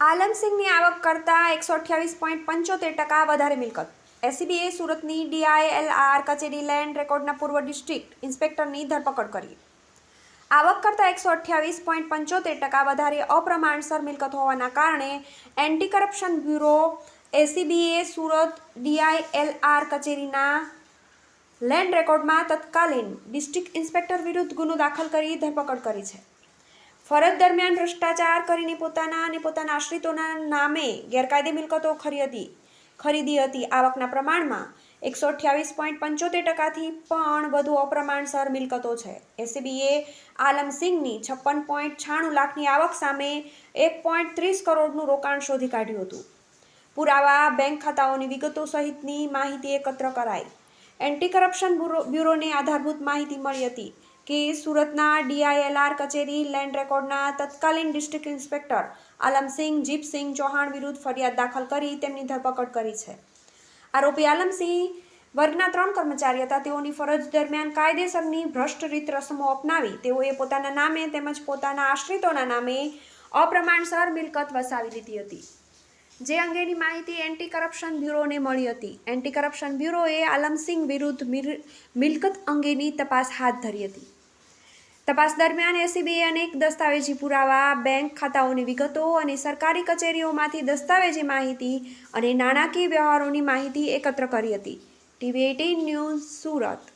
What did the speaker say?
આલમસિંહની આવક કરતાં એકસો અઠ્યાવીસ પોઈન્ટ પંચોતેર ટકા વધારે મિલકત. એસીબીએ સુરતની ડીઆઈએલઆર કચેરી લેન્ડ રેકોર્ડના પૂર્વ ડિસ્ટ્રિક્ટ ઇન્સ્પેક્ટરની ધરપકડ કરી. આવક કરતાં એકસો અઠ્યાવીસ પોઈન્ટ પંચોતેર ટકા વધારે અપ્રમાણસર મિલકત હોવાના કારણે એન્ટી કરપ્શન બ્યુરો એસીબીએ સુરત ડીઆઈએલઆર કચેરીના લેન્ડ રેકોર્ડમાં તત્કાલીન ડિસ્ટ્રિક્ટ ઇન્સ્પેક્ટર વિરુદ્ધ ગુનો દાખલ કરી ધરપકડ કરી છે. ફરજ દરમિયાન ભ્રષ્ટાચાર કરીને પોતાના અને પોતાના આશ્રિતોના નામે ગેરકાયદે મિલકતો ખરીદી ખરીદી હતી. આવકના પ્રમાણમાં એકસો અઠ્યાવીસ પોઈન્ટ પંચોતેર ટકાથી પણ વધુ અપ્રમાણસર મિલકતો છે. એસીબીએ આલમસિંહની છપ્પન પોઈન્ટ છાણું લાખની આવક સામે એક પોઈન્ટ ત્રીસ કરોડનું રોકાણ શોધી કાઢ્યું હતું. પુરાવા, બેંક ખાતાઓની વિગતો સહિતની માહિતી એકત્ર કરાઈ. એન્ટી કરપ્શન બ્યુરો બ્યુરોને આધારભૂત માહિતી મળી હતી. કે સુરતના ડીઆઈએલઆર કચેરી લેન્ડ રેકોર્ડના તત્કાલીન ડિસ્ટ્રિક્ટ ઇન્સ્પેક્ટર આલમસિંહ જીપસિંહ ચૌહાણ વિરુદ્ધ ફરિયાદ દાખલ કરી તેમની ધરપકડ કરી છે. આરોપી આલમસિંહ વર્ગના ત્રણ કર્મચારી હતા. તેઓની ફરજ દરમિયાન કાયદેસરની ભ્રષ્ટ રીત રસમો અપનાવી તેઓએ પોતાના નામે તેમજ પોતાના આશ્રિતોના નામે અપ્રમાણસર મિલકત વસાવી લીધી હતી. જે અંગેની માહિતી એન્ટી કરપ્શન બ્યુરોને મળી હતી. એન્ટી કરપ્શન બ્યુરોએ આલમસિંહ વિરુદ્ધ મિલકત અંગેની તપાસ હાથ ધરી હતી. તપાસ દરમિયાન એસીબીએ અનેક દસ્તાવેજી પુરાવા, બેંક ખાતાઓની વિગતો અને સરકારી કચેરીઓમાંથી દસ્તાવેજી માહિતી અને નાણાકીય વ્યવહારોની માહિતી એકત્ર કરી હતી. TV eighteen news Surat.